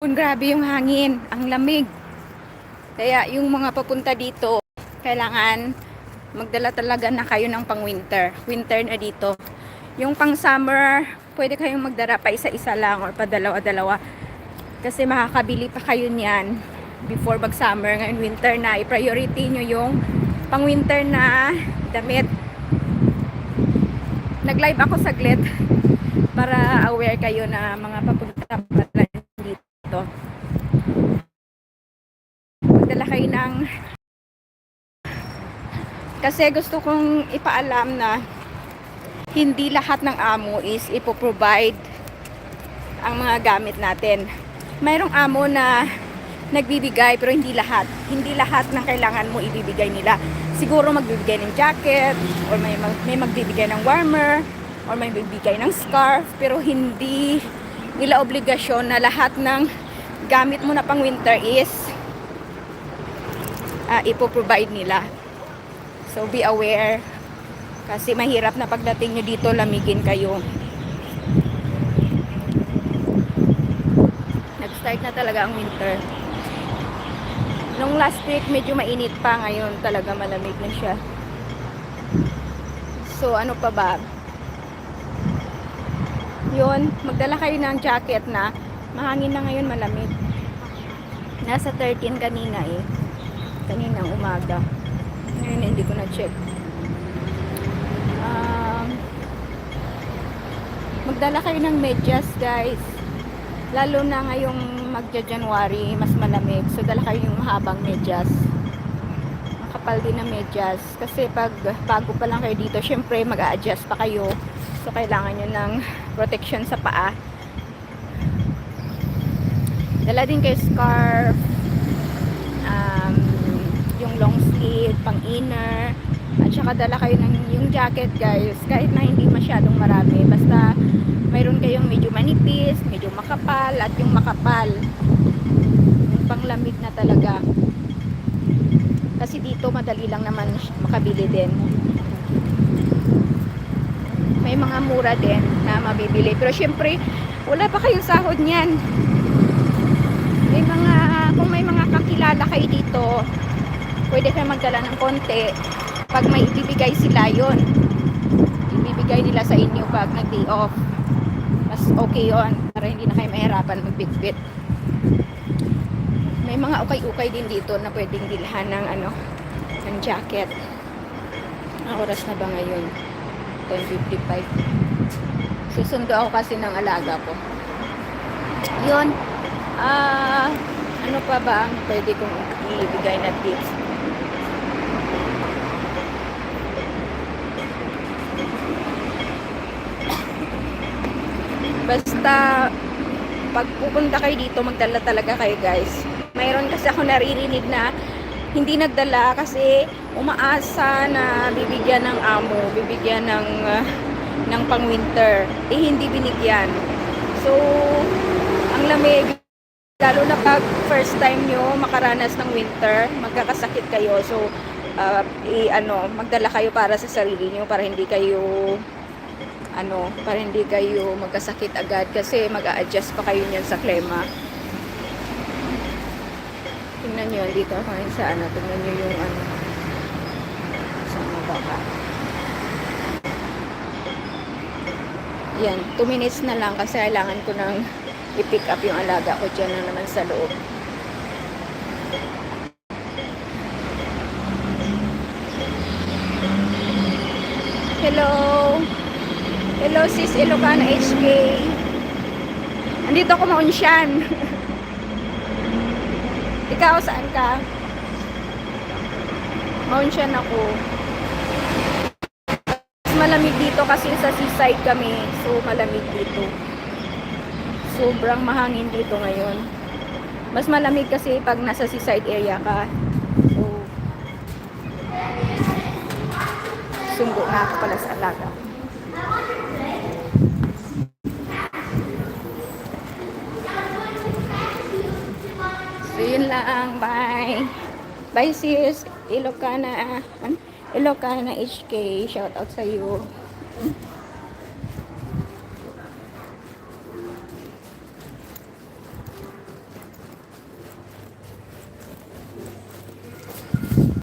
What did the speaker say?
Kung grabe yung hangin, ang lamig. Kaya yung mga papunta dito, kailangan magdala talaga na kayo ng pang winter. Winter na dito. Yung pang summer, pwede kayong magdala pa isa-isa lang or pa dalawa-dalawa. Kasi makakabili pa kayo niyan before mag summer. Ngayon winter na, i-priority nyo yung pang winter na damit. Nag-live ako saglit para aware kayo na mga papunta pala dito. Magdala kayo ng kasi gusto kong ipaalam na hindi lahat ng amo is ipoprovide ang mga gamit natin. Mayroong amo na nagbibigay pero hindi lahat. Hindi lahat ng kailangan mo ibibigay nila. Siguro magbibigay ng jacket or may, may magbibigay ng warmer or may magbibigay ng scarf pero hindi nila obligasyon na lahat ng gamit mo na pang winter is uh, ipoprovide nila. So be aware kasi mahirap na pagdating nyo dito lamigin kayo. Nag-start na talaga ang winter. Nung last week medyo mainit pa ngayon talaga malamig na siya. So ano pa ba? Yun, magdala kayo ng jacket na mahangin na ngayon malamig. Nasa 13 kanina eh. Kaninang umaga. Ngayon hindi ko na-check. Um, magdala kayo ng medyas guys. Lalo na ngayong magja-January, mas malamig. So dala kayo yung mahabang medyas. Makapal din na medyas. Kasi pag bago pa lang kayo dito, syempre mag adjust pa kayo. So kailangan nyo ng protection sa paa. Dala din kayo scarf. Um, sleeve, pang inner. At saka dala kayo ng yung jacket guys. Kahit na hindi masyadong marami. Basta mayroon kayong medyo manipis, medyo makapal, at yung makapal. Yung panglamig na talaga. Kasi dito madali lang naman makabili din. May mga mura din na mabibili. Pero syempre, wala pa kayong sahod niyan. May mga, kung may mga kakilala kayo dito, pwede kayo magdala ng konti. Pag may ibibigay sila yon ibibigay nila sa inyo pag nag-day off. Mas okay yon para hindi na kayo mahirapan magbitbit. May mga ukay-ukay din dito na pwedeng bilhan ng ano, ng jacket. Ang oras na ba ngayon? 10.55. Susundo ako kasi ng alaga ko. Yun. Ah, ano pa ba ang pwede kong ibigay na tips? Basta pag pupunta kayo dito, magdala talaga kayo guys. Mayroon kasi ako naririnig na hindi nagdala kasi umaasa na bibigyan ng amo, bibigyan ng ah, ng pang-winter. Eh hindi binigyan. So, ang lamig lalo na pag first time nyo makaranas ng winter, magkakasakit kayo. So, uh, i ano, magdala kayo para sa sarili nyo para hindi kayo ano, para hindi kayo magkasakit agad kasi mag-a-adjust pa kayo niyan sa klema. Tingnan nyo, dito ngayon sa ano, tingnan nyo yung ano, sa mga baka. Yan, 2 minutes na lang kasi kailangan ko nang i-pick up yung alaga ko dyan na naman sa loob. Hello! Hello sis Ilocana HK. Andito ako maunsyan. Ikaw saan ka? Maunsyan ako. Mas malamig dito kasi sa seaside kami. So malamig dito. Sobrang mahangin dito ngayon. Mas malamig kasi pag nasa seaside area ka. So sunggo na ako pala sa alaga. So, yun lang. Bye. Bye, sis. Ilocana. Ilocana HK. Shout out sa iyo.